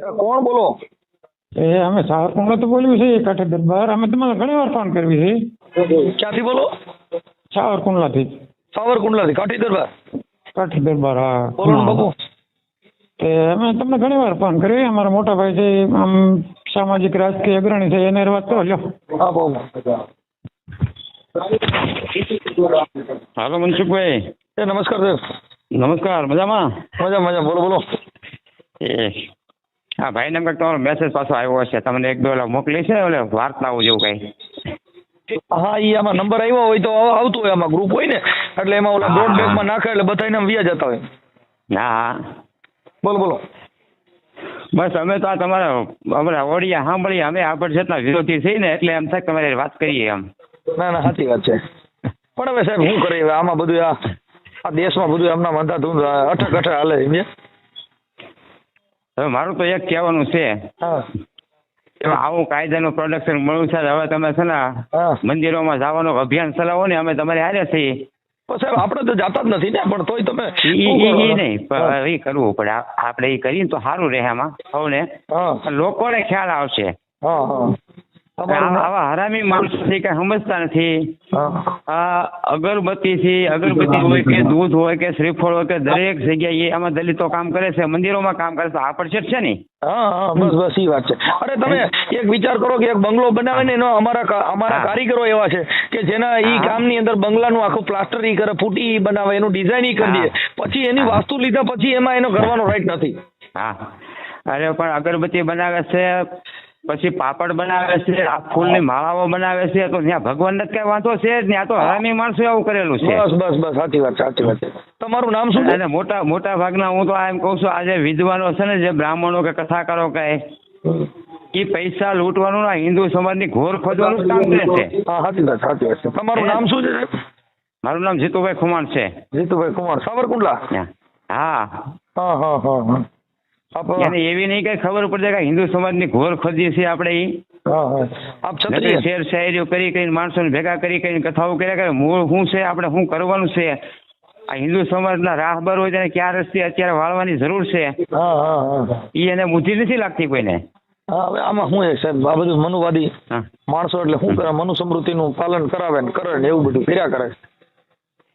કોણ બોલો? એ અમે સાવરકુંડલા બોલ્યું છે કાંઠે દરબાર. અમે તમારે ઘણી વાર ફોન કરવી છે. ક્યાંથી બોલો? સાવરકુંડલાથી. સાવરકુંડલાથી કાઠી દરબાર? કાઠી દરબાર હા. બોલો બાપુ. તે અમે તમને ઘણી વાર ફોન કર્યો અમારા મોટા ભાઈ છે આમ સામાજિક રાજકીય અગ્રણી છે એને વાત તો લ્યો. હા બોલો. હાલો મનસુખભાઈ. એ નમસ્કાર સાહેબ. નમસ્કાર મજામાં? મજા મજા બોલો બોલો. એ હા ભાઈ નંબર તમારો મેસેજ પાછો આવ્યો હશે. તમને એક બે ઓલા મોકલી છે ઓલે વાર્તાઓ જેવું કઈ? હા એ આમાં નંબર આવ્યો હોય તો આવ- આવતું હોય આમાં ગ્રુપ હોય ને. એટલે એમાં ઓલા બ્રોડ બેગમાં નાખે એટલે બધાને વ્યા જતા હોય. હા. બોલો બોલો. બસ અમે તો આ તમારા અમારા ઓડિયા સાંભળી અમે આગળ જતા વિરોધી થઈ ને એટલે એમ થાય તમારી વાત કરીએ એમ. ના ના સાચી વાત છે. પણ હવે સાહેબ શું કરીએ આમાં બધું આ દેશમાં બધું એમના ધૂંધ અઠક અઠક હાલે સમજે હવે મારું તો એક કહેવાનું છે. હા. આવું કાયદાનું પ્રોડક્શન મળ્યું છે હવે તમે છે ને મંદિરોમાં જવાનું અભિયાન ચલાવો ને અમે તમારે હારે છીએ. સાહેબ આપણે તો જાતા જ નથી ને પણ તોય તમે? ઈ નહીં એ કરવું પડે. આપડે આપણે એ કરીએ તો સારું રહે આમાં. સૌને લોકોને ખ્યાલ આવશે. હા હા. તમારું આવા હરામી માણસો છે કઈ સમજતા નથી. આ અગરબત્તી થી અગરબત્તી હોય કે દૂધ હોય કે શ્રીફળ હોય કે દરેક જગ્યાએ આમાં દલિતો કામ કરે છે મંદિરોમાં કામ કરે છે આ પડછેટ છે ને? હા બસ બસ એ વાત છે. અરે તમે એક વિચાર કરો કે એક બંગલો બનાવે ને એનો અમારા અમારા કારીગરો એવા છે કે જેના ઈ. કામની અંદર બંગલાનું આખું પ્લાસ્ટર ઈ કરે ફૂટી ઈ બનાવે એનું ડિઝાઇન ઈ કરી દે. પછી એની વાસ્તુ લીધા પછી એમાં એનો કરવાનો રાઈટ નથી. હા. અરે પણ અગરબત્તી બનાવે છે પછી પાપડ બનાવે છે આ ફૂલની માળાઓ બનાવે છે તો ત્યાં ભગવાનને જ કઈ વાંધો છે જ નહીં તો હરામી માણસો એવું કરેલું છે. બસ બસ બસ સાચી વાત સાચી વાત તમારું નામ શું અને મોટા મોટા ભાગના હું તો આ એમ કહું છું આજે વિદ્વાનો છે ને જે બ્રાહ્મણો કે કથાકારો કહે એ પૈસા લૂંટવાનું ના હિન્દુ સમાજની ઘોર ખોદવાનું કામ કરે છે. સાચી વાત સાચી વાત તમારું નામ શું છે? મારું નામ જીતુભાઈ ખુમાણ છે. જીતુભાઈ કુમાર સાવરકુંડલા? હા હા હા હા. એને એવી નહીં કઈ ખબર પડે કે હિન્દુ સમાજની ઘોર ખોદી છે આપણે શેર શાયરીઓ કરી કરીને માણસોને ભેગા કરી કરીને કથાઓ કર્યા કરે. મૂળ શું છે આપણે શું કરવાનું છે? આ હિન્દુ સમાજના રાહબર હોય તેને ક્યાં રસ્તે અત્યારે વાળવાની જરૂર છે? ઈ એને બુદ્ધિ નથી લાગતી કોઈને. હવે આમાં શું છે સાહેબ આ બધું મનુવાદી માણસો એટલે શું કરે મનુ સમૃદ્ધિનું પાલન કરાવે ને કરે ને એવું બધું કર્યા કરે.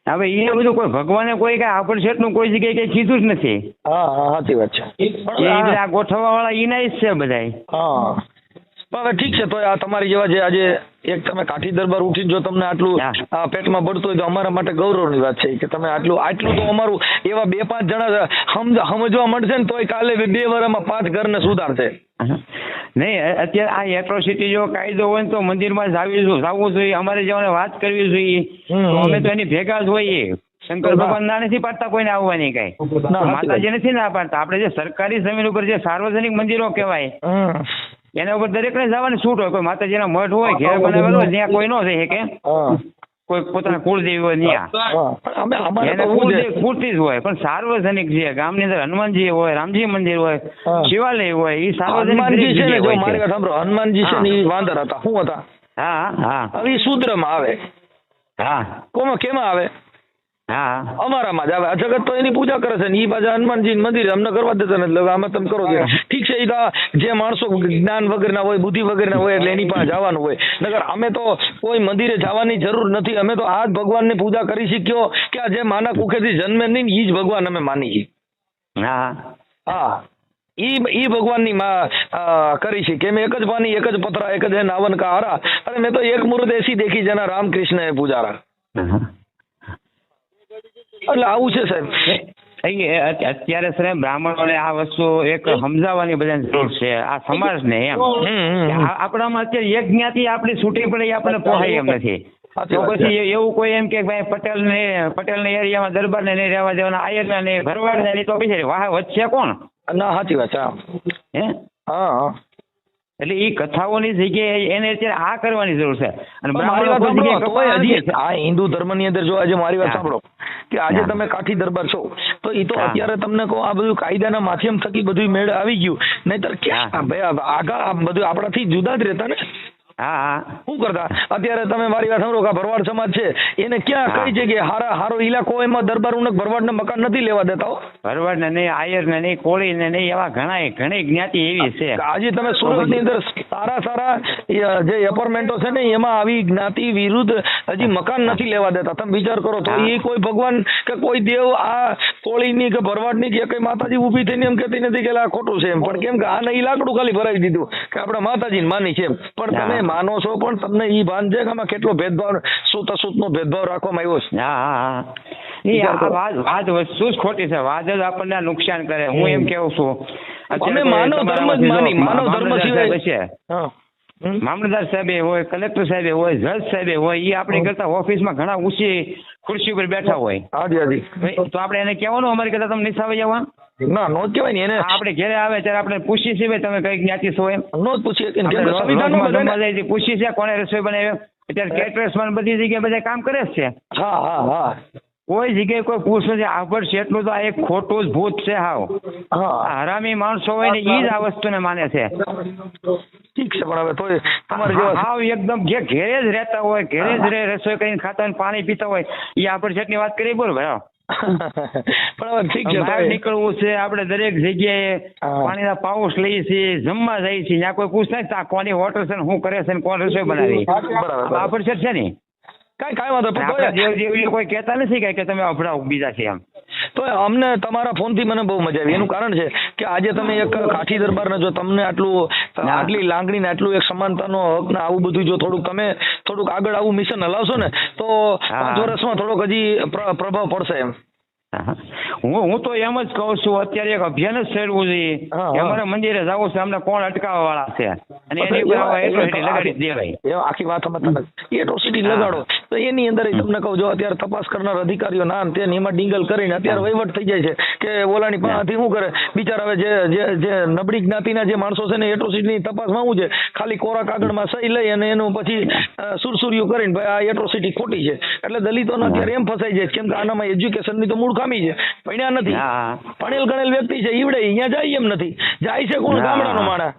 હવે એ બધું કોઈ ભગવાને કોઈ કઈ આપણ શેઠનું કોઈ જગ્યાએ કઈ કીધું જ નથી. હા હા સાચી વાત છે. એ બધા ગોઠવવા વાળા એના જ છે બધા હા. હવે ઠીક છે તો આ તમારી જેવા જે આજે એક તમે કાઠી દરબાર ઉઠીને જો તમને આટલું પેટમાં બળતું હોય તો અમારા માટે ગૌરવની વાત છે કે તમે આટલું આટલું તો અમારું એવા બે પાંચ જણા સમજ સમજવા મળશે ને તોય કાલે બે વર્ષમાં પાંચ ઘરને સુધારશે. નહીં અત્યારે આ એટ્રોસિટી જો કાયદો હોય તો મંદિરમાં જાવીશું જાવું જોઈએ અમારે જવાને વાત કરવી જોઈએ. અમે તો એની ભેગા જ હોઈએ. શંકર ભગવાન ના નથી પાડતા કોઈને આવવાની કઈ. ના, માતાજી નથી ના પાડતા. આપણે જે સરકારી જમીન ઉપર જે સાર્વજનિક મંદિરો કહેવાય એના ઉપર દરેકને જવાની છૂટ હોય. કોઈ માતાજીના મઠ હોય ઘેર બનાવેલો હોય ત્યાં કોઈ નો થઈ શકે કોઈ પોતાના કુળદેવી હોય ત્યાં હા પણ અમે અમારે એને તો શું છે કુળદેવ પૂરતી જ હોય પણ સાર્વજનિક છે ગામની અંદર હનુમાનજી હોય રામજી મંદિર હોય શિવાલય હોય એ સાર્વજનિક હનુમાનજી છે ને જો મારી સાંભળો હનુમાનજી છે ને એ વાંદર હતા. શું હતા? હા હા. હવે શૂદ્રમાં આવે. હા. કોમાં કેમાં આવે? હા. અમારામાં જ આવે. જગત તો એની પૂજા કરે છે ને ઈ પાછા હનુમાનજી મંદિર અમને કરવા દેતા નથી. એટલે આમાં તમે કરો છો. ઠીક છે તો જે માણસો જ્ઞાન વગરના હોય બુદ્ધિ વગરના હોય એટલે એની પાસે જવાનું હોય. નગર અમે તો કોઈ મંદિરે જવાની જરૂર નથી. અમે તો આ જ ભગવાનની પૂજા કરી શીખ્યો કે આ જે માના કુખેથી જન્મે નહીં ઈ જ ભગવાન અમે માની છીએ. હા. હા. ઈ ઈ ભગવાનની કરી છે કે મેં એક જ પાણી એક જ પથરા એક જ નાવન કા હારા અરે મેં તો એક મૂર્ત એસી દેખી જેના રામકૃષ્ણ એ પૂજારા એટલે આવું છે સાહેબ. અત્યારે ને બ્રાહ્મણોને આ વસ્તુ એક સમજાવવાની બધાને જરૂર છે. આ સમાજને એમ. આપણામાં અત્યારે એક જ્ઞાતિ આપણી છૂટી પડે આપણને પોહાય એમ નથી. તો પછી એવું કોઈ એમ કે ભાઈ પટેલ ને પટેલ ને એરિયામાં દરબાર ને નહીં રહેવા દેવાના આયર ને નહીં ભરવાડ ને નહીં તો પછી વાહ વચ્ચે કોણ? ના સાચી વાત હે? હા એટલે એ કથાઓની જગ્યાએ એને અત્યારે આ કરવાની જરૂર છે. અને મારી વાત સાંભળો. આ હિન્દુ ધર્મની અંદર જો આજે મારી વાત. સાંભળો. કે આજે તમે કાઠી દરબાર છો. તો એ તો અત્યારે તમને કહો આ બધું કાયદાના માધ્યમ થકી બધું મેળ આવી ગયું. નહીતર ક્યાં. ભાઈ આગળ આ બધું આપણાથી જુદા જ રહેતા ને. હા હા. શું કરતા? અત્યારે તમે મારી વાત સાંભળો કે ભરવાડ સમાજ છે એને ક્યાં. કઈ જગ્યાએ હારા હારો ઇલાકો એમાં દરબાર ભરવાડ મકાન નથી લેવા દેતા ભરવાડ ને નહીં આયર ને નહીં કોળી ને નહીં એવા ઘણા ઘણી જ્ઞાતિ એવી છે. આજે તમે સુરતની અંદર સારા સારા જે એપાર્ટમેન્ટો છે ને એમાં આવી જ્ઞાતિ વિરુદ્ધ હજી મકાન નથી લેવા દેતા. તમે વિચાર કરો તો એ કોઈ ભગવાન કે કોઈ દેવ આ કોળીની કે ભરવાડની કે કઈ માતાજી ઊભી થઈને એમ કહેતી નથી કે આ ખોટું છે એમ. પણ કેમ કે આને ઈ લાકડું ખાલી ભરાવી દીધું કે આપણે માતાજીને માની છે પણ તમે. માનો છો પણ તમને ઈ ભાન છે કે આમાં કેટલો ભેદભાવ સુત અસૂતનો ભેદભાવ રાખવામાં આવ્યો છે? હા વાત વાત વસ્તુ જ ખોટી છે. વાત જ આપણને નુકસાન કરે. હું એમ કેવું છું? અમે માનવ ધર્મ જ માની. માનવ ધર્મ મામલતદાર સિવાય સાહેબ છે મામલતદાર સાહેબે હોય કલેક્ટર સાહેબે હોય જજ સાહેબે હોય એ આપણી કરતા ઓફિસમાં ઘણા ઊંચી ખુરશી ઉપર બેઠા હોય. હાજી હાજી. તો આપણે એને કહેવાનું અમારી કરતા તમે નિશાવે જવા ના નો કહેવાય ને એને આપણે ઘરે આવે ત્યારે આપણે પૂછી છીએ તમે કઈ જ્ઞાતિ છો એમ? નો પૂછીએ કે જઈએ છીએ, પૂછીએ કોને રસોઈ બનાવ્યો. અત્યારે કેટરર્સમાં બધી જગ્યાએ બધા કામ કરે છે. હા હા હા. કોઈ જગ્યાએ કોઈ પૂછ નથી આગળ છે એટલું તો આ એક ખોટું જ ભૂત છે હાવ. હરામી માણસો હોય ને ઈ જ આ વસ્તુને માને છે. ઠીક છે પણ હવે તો તમારે જેવા હાવ એકદમ જે ઘેરે જ રહેતા હોય ઘેરે જ રહે રસોઈ કરીને ખાતા હોય પાણી પીતા હોય એ આપણે ની વાત કરી બોલ ભાઈ પણ હવે ઠીક છે બહાર નીકળવું છે આપણે દરેક જગ્યાએ પાણીના પાઉસ લઈએ છીએ જમવા જઈએ છીએ ત્યાં કોઈ પૂછ આ કોની હોટલ છે ને શું કરે છે ને કોણ રસોઈ બનાવી. આ પરસેટ છે ને? કાંઈ કઈ વાંધો દેવીઓ કોઈ કહેતા નથી કે તમે અભડાવ બીજા છે એમ. તો અમને તમારા ફોનથી મને બહુ મજા આવી. એનું કારણ છે કે આજે તમે એક કાઠી દરબારને જો તમને આટલું આટલી લાગણી ને આટલું એક સમાનતાનો હક ને આવું બધું જો થોડુંક તમે થોડુંક આગળ આવું મિશન હલાવશો ને તો. પાંચ વર્ષમાં થોડોક હજી પ્રભાવ પડશે એમ. હા. હું તો એમ જ કહું છું અત્યારે એક અભિયાન જ ચડવું જોઈએ. અમારે મંદિરે જવું છે અમને કોણ અટકાવવા વાળા છે? અને એની ઉપર એટ્રોસિટી લગાડી દેવાય. આખી વાત અમે નથી. એટ્રોસિટી લગાડો. તો એની અંદર તમને કહું જો અત્યારે તપાસ કરનાર અધિકારીઓ ના તે એમાં ડીંગલ કરીને અત્યારે વહીવટ થઈ જાય છે કે ઓલાની પાસેથી શું કરે? બિચારા હવે જે જે નબળી જ્ઞાતિના જે માણસો છે ને એટ્રોસિટીની તપાસમાં શું છે? ખાલી કોરા કાગળમાં સહી લઈ અને એનું પછી સુરસુરિયું કરીને ભાઈ આ એટ્રોસિટી ખોટી છે. એટલે દલિતોને અત્યારે એમ ફસાઈ જાય છે કેમ કે આનામાં એજ્યુકેશનની તો મૂળ ખામી છે. ભણ્યા નથી. ભણેલ ગણેલ વ્યક્તિ છે. ઈવડે અહીંયા જાય એમ નથી. જાય છે કોણ? ગામડાનો માણા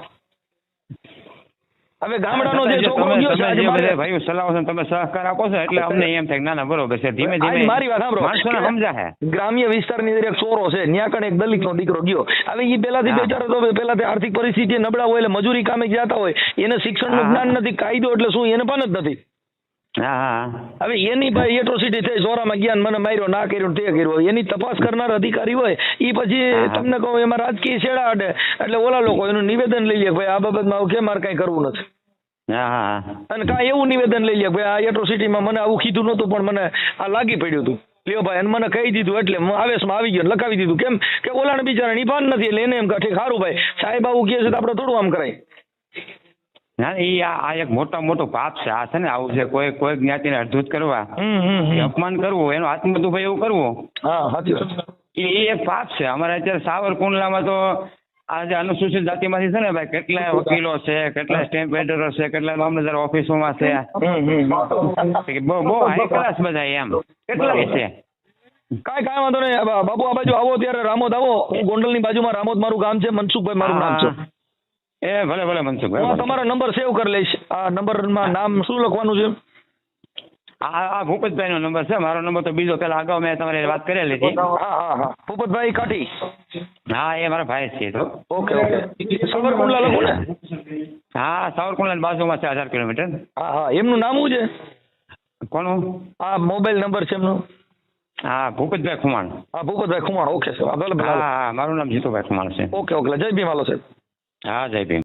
હવે ગામડાનો જે છોકરો ગયો છે બધા સલાહ છે તમે સહકાર આપો છો એટલે અમને એમ થાય ના ના બરોબર છે. ધીમે ધીમે મારી વાત સાંભળો. માણસોને સમજાય ગ્રામ્ય વિસ્તારની અંદર એક ચોરો છે ન્યા કણ એક દલિતનો દીકરો ગયો. હવે ઈ પહેલાથી બેચારો તો પેલાથી આર્થિક પરિસ્થિતિ નબળા હોય એટલે મજૂરી કામે જતા હોય. એને શિક્ષણનું. જ્ઞાન નથી કાયદો એટલે શું એને પણ જ નથી. હા હવે એની ભાઈ એટ્રોસિટી થઈ ચોરામાં ગયા મને માર્યો ના કર્યો તે કર્યો. એની તપાસ કરનાર અધિકારી હોય એ પછી તમને કહું એમાં રાજકીય છેડા અડે. એટલે ઓલા લોકો એનું નિવેદન લઈ લે ભાઈ આ બાબતમાં કે મારે કઈ કરવું નથી. અને કાંઈ એવું નિવેદન લઈ લે ભાઈ આ એટ્રોસિટીમાં મને આવું કીધું નહોતું પણ મને આ લાગી પડ્યું હતું. લ્યો ભાઈ અને મને કહી દીધું એટલે હું આવેશમાં આવી ગયો લખાવી દીધું. કેમ કે ઓલાને બિચારાને ઈ ભાન નથી એટલે એને એમ કાઠી સારું ભાઈ સાહેબ આવું કહે છે તો આપણે થોડું આમ કરાય. ના ઈ આ એક મોટો મોટો પાપ છે. આ છે ને આવું છે. કોઈ કોઈ જ્ઞાતિને અડધૂત કરવા. અપમાન કરવું એનું આત્મદુભાઈ એવું કરવું. એ એ એક પાપ છે. અમારે અત્યારે સાવરકુંડલામાં તો આ જે અનુસૂચિત જાતિમાંથી છે ને ભાઈ કેટલાય વકીલો છે કેટલા સ્ટેમ્પ એડિટરો છે કેટલાય મામલતદાર ઓફિસોમાં છે. બહુ બહુ હાઈ ક્લાસ બધા એમ. કેટલાય છે. કાંઈ કાંઈ વાંધો નહીં. બાપુ આ બાજુ આવો ત્યારે. રામોદ આવો. હું ગોંડલની બાજુમાં રામોદ મારું ગામ છે. મનસુખભાઈ મારું નામ છે. એ ભલે ભલે હું તમારો નંબર સેવ કરી લઈશ. આ નંબરમાં નામ શું લખવાનું છે? આ આ ભૂપતભાઈ નો નંબર છે. મારો નંબર તો બીજો પેલા અગાઉ મેં તમારી વાત કરેલી હતી. હા હા હા. ભૂપતભાઈ કાઠી. હા એ મારા ભાઈ છે તો. Okay okay. સાવરકુંડલા લખું ને. હા સાવરકુંડલા બાજુમાં છે હજાર કિલોમીટર. હા હા. એમનું નામ શું છે? કોનું? આ મોબાઈલ નંબર છે એમનો? હા ભૂપતભાઈ ખુમાણ. હા ભૂપતભાઈ ખુમાણ. ઓકે સર ભલે હા મારું નામ જીતુભાઈ ખુમાણ છે. Okay okay. જય ભીમાલો સાહેબ. હા જય ભીમ.